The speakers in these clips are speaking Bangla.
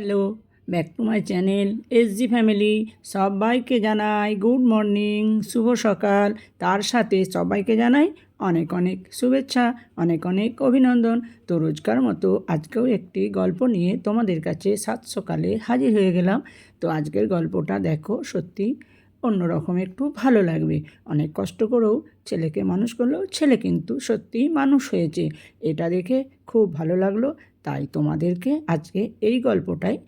Hello, back to my channel S G family সবাইকে জানাই গুড মর্নিং, শুভ সকাল। তার সাথে সবাইকে জানাই অনেক অনেক শুভেচ্ছা, অনেক অনেক অভিনন্দন। তো রোজকার মতো আজকেও একটি গল্প নিয়ে তোমাদের কাছে সাত সকালে হাজির হয়ে গেলাম। তো আজকের গল্পটা দেখো সত্যি অন্যরকম একটু ভালো লাগবে। অনেক কষ্ট করেও ছেলেকে মানুষ করলেও ছেলে কিন্তু সত্যিই মানুষ হয়েছে। এটা দেখে খুব ভালো লাগল। তাই তোমাদেরকে আজকে এই গল্পটাই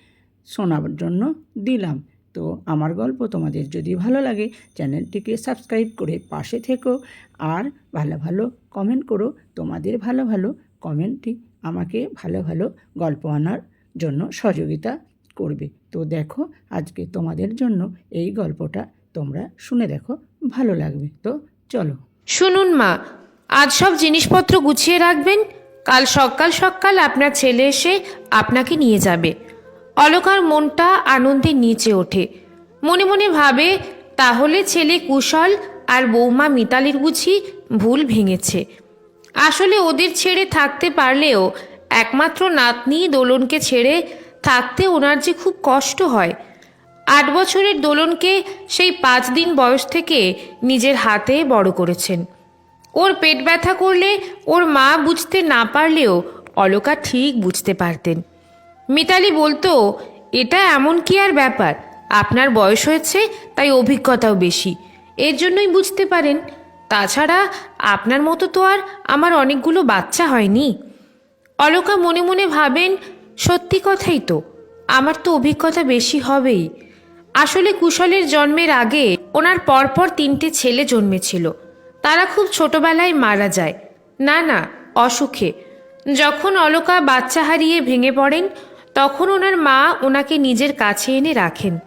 শোনার জন্য দিলাম। তো আমার গল্প তোমাদের যদি ভালো লাগে, চ্যানেলটিকে সাবস্ক্রাইব করে পাশে থেকো। আর ভালো ভালো কমেন্ট করো। তোমাদের ভালো ভালো কমেন্টটি আমাকে ভালো ভালো গল্প আনার জন্য সহযোগিতা করবে। তো দেখো, আজকে তোমাদের জন্য এই গল্পটা তোমরা শুনে দেখো, ভালো লাগবে। তো চলো। শুনুন মা, আজ সব জিনিসপত্র গুছিয়ে রাখবেন, কাল সকাল সকাল আপনার ছেলে এসে আপনাকে নিয়ে যাবে। অলকার মনটা আনন্দে নিচে ওঠে। মনে মনে ভাবে, তাহলে ছেলে কুশল আর বৌমা মিতালির বুঝি ভুল ভেঙেছে। আসলে ওদের ছেড়ে থাকতে পারলেও একমাত্র নাতনি দোলনকে ছেড়ে থাকতে ওনার যে খুব কষ্ট হয় আট বছরের দোলনকে সেই পাঁচ দিন বয়স থেকে নিজের হাতে বড় করেছেন। ওর পেট ব্যথা করলে ওর মা বুঝতে না পারলেও অলকা ঠিক বুঝতে পারতেন। মিতালি বলতো, এটা এমন কি আর ব্যাপার? আপনার বয়স হয়েছে, তাই অভিজ্ঞতাও বেশি। এর জন্যই বুঝতে পারেন। তাছাড়া আপনার মতো তো আর আমার অনেকগুলো বাচ্চা হয়নি। অলকা মনে মনে ভাবেন, সত্যি কথাই তো, আমার তো অভিজ্ঞতা বেশি হবেই। আসলে কুশলের জন্মের আগে ওনার পরপর তিনটে ছেলে জন্মেছিল। তারা খুব ছোটবেলায় মারা যায়। না না, অসুখে। যখন অলকা বাচ্চা হারিয়ে ভেঙে পড়েন, তখন ওনার মা ওনাকে নিজের কাছে এনে রাখেন।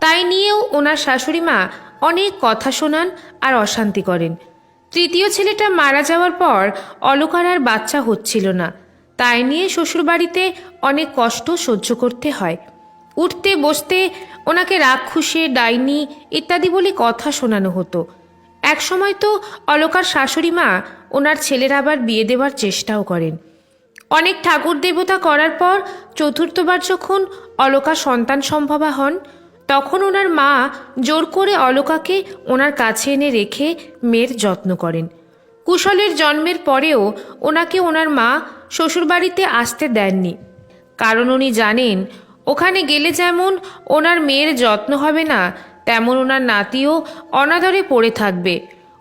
তাই নিয়েও ওনার শাশুড়ি মা অনেক কথা শোনান আর অশান্তি করেন। তৃতীয় ছেলেটা মারা যাওয়ার পর অলকার আর বাচ্চা হচ্ছিল না। তাই নিয়ে শ্বশুরবাড়িতে অনেক কষ্ট সহ্য করতে হয়। উঠতে, বসতে, ওনাকে রাক্ষুসে, ডাইনি ইত্যাদি বলে কথা শোনানো হতো। একসময় তো অলকার শাশুড়ি মা ওনার ছেলের আবার বিয়ে দেওয়ার চেষ্টাও করেন। অনেক ঠাকুর দেবতা করার পর চতুর্থবার যখন অলকা সন্তান সম্ভবা হন, তখন ওনার মা জোর করে অলকাকে ওনার কাছে এনে রেখে মেয়ের যত্ন করেন। কুশলের জন্মের পরেও ওনাকে ওনার মা শ্বশুরবাড়িতে আসতে দেননি। কারণ উনি জানেন ওখানে গেলে যেমন ওনার মেয়ের যত্ন হবে না, তেমন ওনার নাতিও অনাদরে পড়ে থাকবে।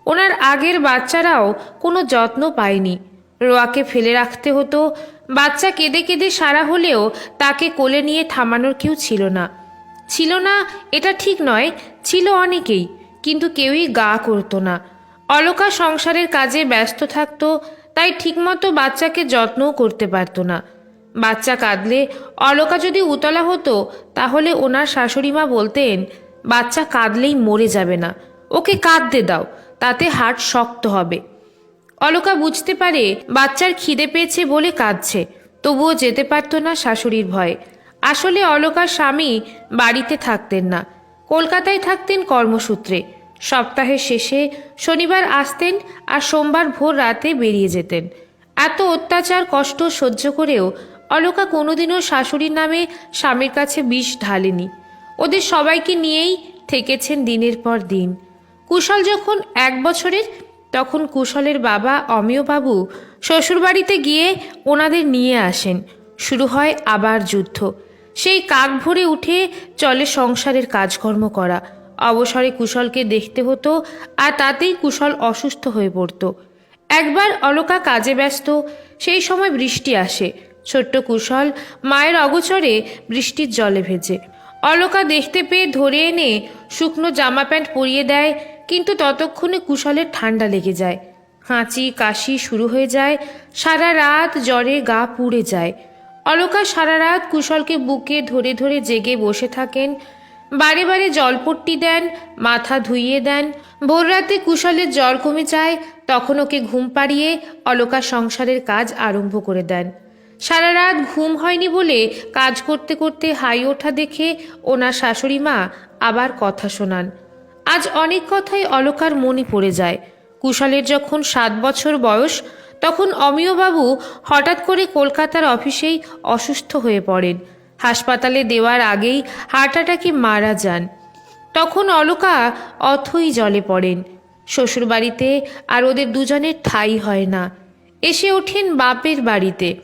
ওনার আগের বাচ্চারাও কোনো যত্ন পায়নি। রোয়াকে ফেলে রাখতে হতো। বাচ্চা কেঁদে কেঁদে সারা হলেও তাকে কোলে নিয়ে থামানোর কেউ ছিল না। ছিল না, এটা ঠিক নয়, ছিল অনেকেই, কিন্তু কেউই গা করতো না। অলকা সংসারের কাজে ব্যস্ত থাকতো, তাই ঠিকমতো বাচ্চাকে যত্নও করতে পারতো না। বাচ্চা কাঁদলে। অলকা যদি উতলা হতো, তাহলে ওনার শাশুড়ি মা বলতেন, বাচ্চা কাঁদলেই মরে যাবে না। ওকে কাঁদতে দাও, তাতে হাট শক্ত হবে। অলকা বুঝতে পারে বাচ্চার খিদে পেয়েছে বলে কাঁদছে। তবুও যেতে পারতো না শাশুড়ির ভয়ে। আসলে অলকার স্বামী বাড়িতে থাকতেন না। কলকাতায় থাকতেন কর্মসূত্রে। সপ্তাহের শেষে শনিবার আসতেন আর সোমবার ভোর রাতে বেরিয়ে যেতেন। এত অত্যাচার, কষ্ট সহ্য করেও অলকা কোনোদিনও শাশুড়ির নামে স্বামীর কাছে বিষ ঢালেনি। ওদের সবাইকে নিয়েই থেকেছেন দিনের পর দিন। কুশল যখন এক বছরের, তখন কুশলের বাবা অমিয়বাবু শ্বশুরবাড়িতে গিয়ে ওনাদের নিয়ে আসেন। শুরু হয় আবার যুদ্ধ। সেই কাক ভরে উঠে চলে সংসারের কাজকর্ম করা। অবসরে কুশলকে দেখতে হতো আর তাতেই কুশল অসুস্থ হয়ে পড়ত। একবার অলকা কাজে ব্যস্ত, সেই সময় বৃষ্টি আসে। ছোট্ট কুশল মায়ের অগোচরে বৃষ্টির জলে ভেজে। অলকা দেখতে পেয়ে ধরে এনে শুকনো জামা প্যান্ট পরিয়ে দেয়, কিন্তু ততক্ষণে কুশলের ঠান্ডা লেগে যায়। হাঁচি, কাশি শুরু হয়ে যায়, সারা রাত জ্বরে গা পুড়ে যায়। অলকা সারা রাত কুশলকে বুকে ধরে ধরে জেগে বসে থাকেন, বারে বারে জলপট্টি দেন, মাথা ধুইয়ে দেন। ভোর রাতে কুশলের জ্বর কমে যায় তখন ওকে ঘুম পাড়িয়ে অলকা সংসারের কাজ আরম্ভ করে দেন। সারা রাত ঘুম হয়নি বলে কাজ করতে করতে হাই ওঠা দেখে ওনার শাশুড়ি মা আবার কথা শোনান। আজ অনেক কথাই অলকার মনে পড়ে যায়। কুশলের যখন সাত বছর বয়স, তখন অমিয়বাবু হঠাৎ করে কলকাতার অফিসেই অসুস্থ হয়ে পড়েন। হাসপাতালে দেওয়ার আগেই হার্ট অ্যাটাকে মারা যান। তখন অলকা অথই জলে পড়েন। শ্বশুরবাড়িতে আর ওদের দুজনের ঠাই হয় না। এসে ওঠেন বাপের বাড়িতে।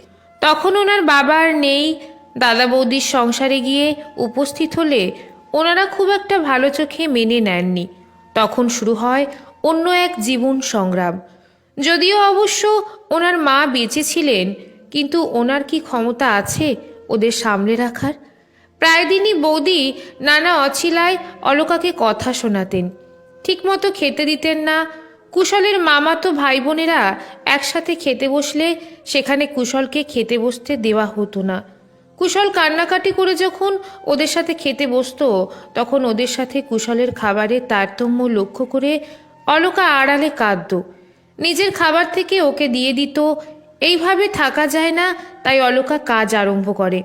তখন ওনার বাবার নেই। দাদা বৌদির সংসারে গিয়ে উপস্থিত হলে ওনারা খুব একটা ভালো চোখে মেনে নেননি। তখন শুরু হয় অন্য এক জীবন সংগ্রাম। যদিও অবশ্য ওনার মা বেঁচে ছিলেন, কিন্তু ওনার কি ক্ষমতা আছে ওদের সামলে রাখার? প্রায় দিনই বৌদি নানা অছিলায় অলকাকে কথা শোনাতেন। ঠিকমতো খেতে দিতেন না। কুশলের মামা তো ভাই বোনেরা একসাথে খেতে বসলে সেখানে কুশলকে খেতে বসতে দেওয়া হতো না। কুশল কান্নাকাটি করে যখন ওদের সাথে খেতে বসতো, তখন ওদের সাথে কুশলের খাবারের তারতম্য লক্ষ্য করে অলকা আড়ালে কাঁদত। নিজের খাবার থেকে ওকে দিয়ে দিত, এইভাবে থাকা যায় না, তাই অলকা কাজ আরম্ভ করে।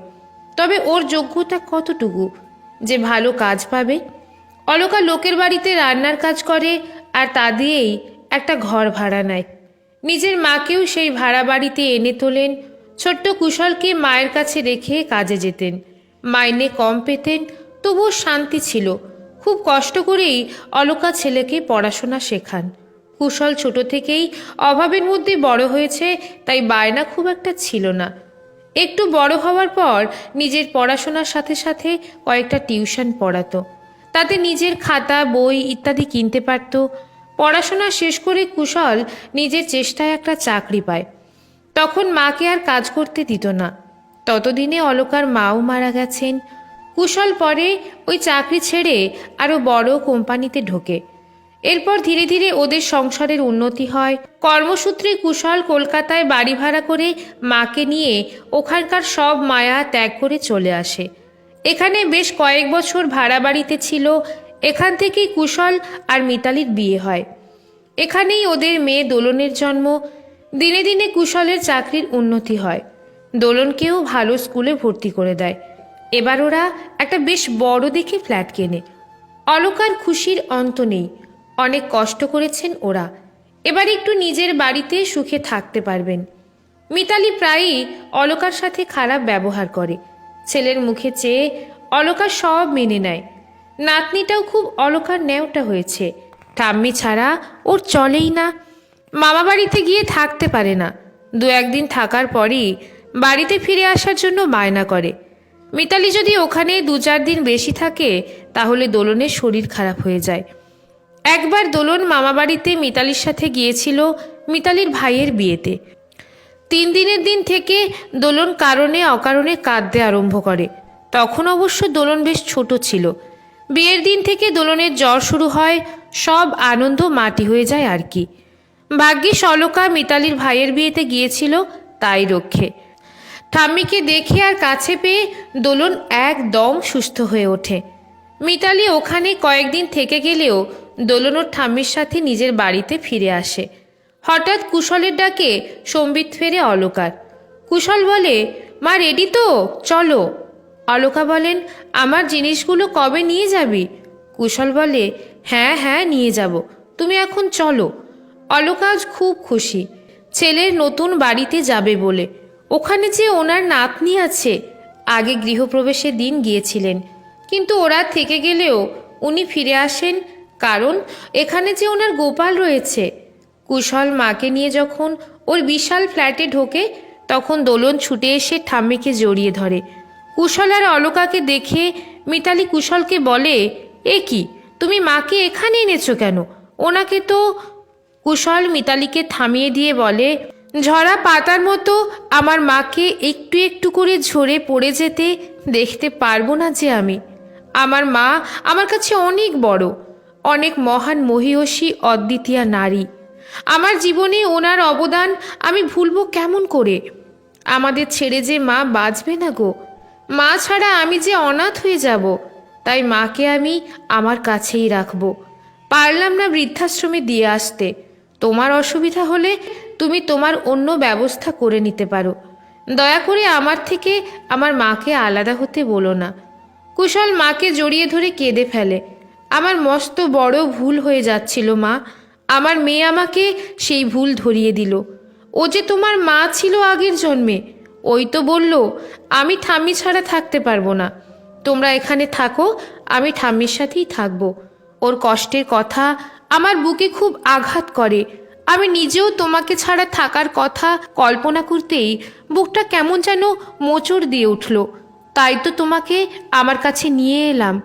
তবে ওর যোগ্যতা কতটুকু? যে ভালো কাজ পাবে অলকা লোকের বাড়িতে রান্নার কাজ করে আর তা দিয়েই একটা ঘর ভাড়া নেয়। নিজের মাকেও সেই ভাড়া বাড়িতে এনে তোলেন, ছোট্ট কুশলকে মায়ের কাছে রেখে কাজে যেতেন। মাইনে কম পেতেন, তবুও শান্তি ছিল। খুব কষ্ট করেই অলকা ছেলেকে পড়াশোনা শেখান। কুশল ছোট থেকেই অভাবের মধ্যে বড় হয়েছে, তাই বায়না খুব একটা ছিল না। একটু বড় হওয়ার পর নিজের পড়াশোনার সাথে সাথে কয়েকটা টিউশন পড়াতো। তাতে নিজের খাতা, বই ইত্যাদি কিনতে পারত। পড়াশোনা শেষ করে কুশল নিজের চেষ্টায় একটা চাকরি পায়। তখন মাকে আর কাজ করতে দিত না। ততদিনে অলকার মাও মারা গেছেন। কুশল পরে ওই চাকরি ছেড়ে আরও বড় কোম্পানিতে ঢোকে। এরপর ধীরে ধীরে ওদের সংসারের উন্নতি হয়। কর্মসূত্রে কুশল কলকাতায় বাড়ি ভাড়া করে মাকে নিয়ে ওখানকার সব মায়া ত্যাগ করে চলে আসে। এখানে বেশ কয়েক বছর ভাড়া বাড়িতে ছিল। এখান থেকেই কুশল আর মিতালির বিয়ে হয়। এখানেই ওদের মেয়ে দোলনের জন্ম। দিনে দিনে কুশলের চাকরির উন্নতি হয়। দোলনকেও ভালো স্কুলে ভর্তি করে দেয়। এবার ওরা একটা বেশ বড় দেখে ফ্ল্যাট কেনে। অলকার খুশির অন্ত নেই। অনেক কষ্ট করেছেন ওরা। এবার একটু নিজের বাড়িতে সুখে থাকতে পারবেন। মিতালি প্রায়ই অলকার সাথে খারাপ ব্যবহার করে। ছেলের মুখে চেয়ে অলকা সব মেনে নেয়। নাতনিটাও খুব অলকার ন্যাওটা হয়েছে। ঠাম্মি ছাড়া ওর চলেই না। মামা বাড়িতে গিয়ে থাকতে পারে না। দু একদিন থাকার পরই বাড়িতে ফিরে আসার জন্য বায়না করে। মিতালি যদি ওখানে দু চার দিন বেশি থাকে, তাহলে দোলনের শরীর খারাপ হয়ে যায়। একবার দোলন মামাবাড়িতে মিতালির সাথে গিয়েছিল মিতালির ভাইয়ের বিয়েতে। তিন দিনের দিন থেকে দোলন কারণে অকারণে কাঁদতে আরম্ভ করে। তখন অবশ্য দোলন বেশ ছোট ছিল। বিয়ের দিন থেকে দোলনের জ্বর শুরু হয়, সব আনন্দ মাটি হয়ে যায় আর কি। ভাগ্যিস অলকা মিতালির ভাইয়ের বিয়েতে গিয়েছিল তাই রক্ষে। ঠাম্মিকে দেখে আর কাছে পেয়ে দোলন একদম সুস্থ হয়ে ওঠে। মিতালি ওখানে কয়েকদিন থেকে গেলেও দোলন ওর ঠাম্মির সাথে নিজের বাড়িতে ফিরে আসে। হঠাৎ কুশলের ডাকে সম্বিত ফেরে অলকার। কুশল বলে, মা রেডি তো? চলো। অলকা বলেন, আমার জিনিসগুলো কবে নিয়ে যাবি? কুশল বলে হ্যাঁ হ্যাঁ নিয়ে যাব। তুমি এখন চলো। অলকা আজ খুব খুশি। ছেলের নতুন বাড়িতে যাবে বলে। ওখানে যে ওনার নাতনি আছে। আগে গৃহপ্রবেশের দিন গিয়েছিলেন। কিন্তু ওরা থেকে গেলেও উনি ফিরে আসেন, কারণ এখানে যে ওনার গোপাল রয়েছে কুশল মাকে নিয়ে যখন ওর বিশাল ফ্ল্যাটে ঢোকে, তখন দোলন ছুটে এসে ঠাম্মিকে জড়িয়ে ধরে। কুশল আর অলকাকে দেখে মিতালি কুশলকে বলে, এ কি? তুমি মাকে এখানে এনেছো কেন? ওনাকে তো কুশল মিতালিকে থামিয়ে দিয়ে বলে, ঝরা পাতার মতো আমার মাকে একটু একটু করে ঝরে পড়ে যেতে দেখতে পারব না যে আমি। আমার মা আমার কাছে অনেক বড়, অনেক মহান মহিয়সী অদ্বিতীয়া নারী। আমার জীবনে ওনার অবদান আমি ভুলবো কেমন করে? আমাদের ছেড়ে যে মা বাঁচবে না গো? মা ছাড়া আমি যে অনাথ হয়ে যাব? তাই মাকে আমি আমার কাছেই রাখব। পারলাম না বৃদ্ধাশ্রমে দিয়ে আসতে। তোমার অসুবিধা হলে তুমি তোমার অন্য ব্যবস্থা করে নিতে পারো। দয়া করে আমার থেকে আমার মাকে আলাদা হতে বলো না। কুশল মাকে জড়িয়ে ধরে কেঁদে ফেলে। আমার মস্ত বড় ভুল হয়ে যাচ্ছিল মা। আমার মেয়ে আমাকে সেই ভুল ধরিয়ে দিল। ও যে তোমার মা ছিল আগের জন্মে, ওই তো বলল, আমি ঠাম্মি ছাড়া থাকতে পারব না। তোমরা এখানে থাকো, আমি ঠাম্মির সাথেই থাকব। ওর কষ্টের কথা আমার বুকে খুব আঘাত করে। আমি নিজেও তোমাকে ছাড়া থাকার কথা কল্পনা করতেই বুকটা কেমন যেন মোচড় দিয়ে উঠল। তাই তো তোমাকে আমার কাছে নিয়ে এলাম।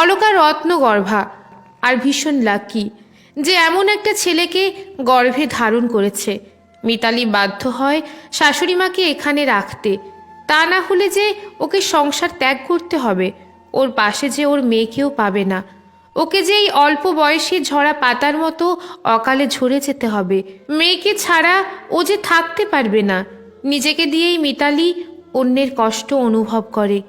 অলকা রত্নগর্ভা, আর ভীষণ লাকি। যে এমন একটা ছেলেকে গর্ভে ধারণ করেছে। মিতালি বাধ্য হয় শাশুড়ি মাকে এখানে রাখতে। তা না হলে যে ওকে সংসার ত্যাগ করতে হবে। ওর পাশে যে ওর মেয়েকেও পাবে না। ওকে যে এই অল্প বয়সে ঝরা পাতার মতো অকালে ঝরে যেতে হবে। মেয়েকে ছাড়া ও যে থাকতে পারবে না। নিজেকে দিয়েই মিতালি অন্যের কষ্ট অনুভব করে।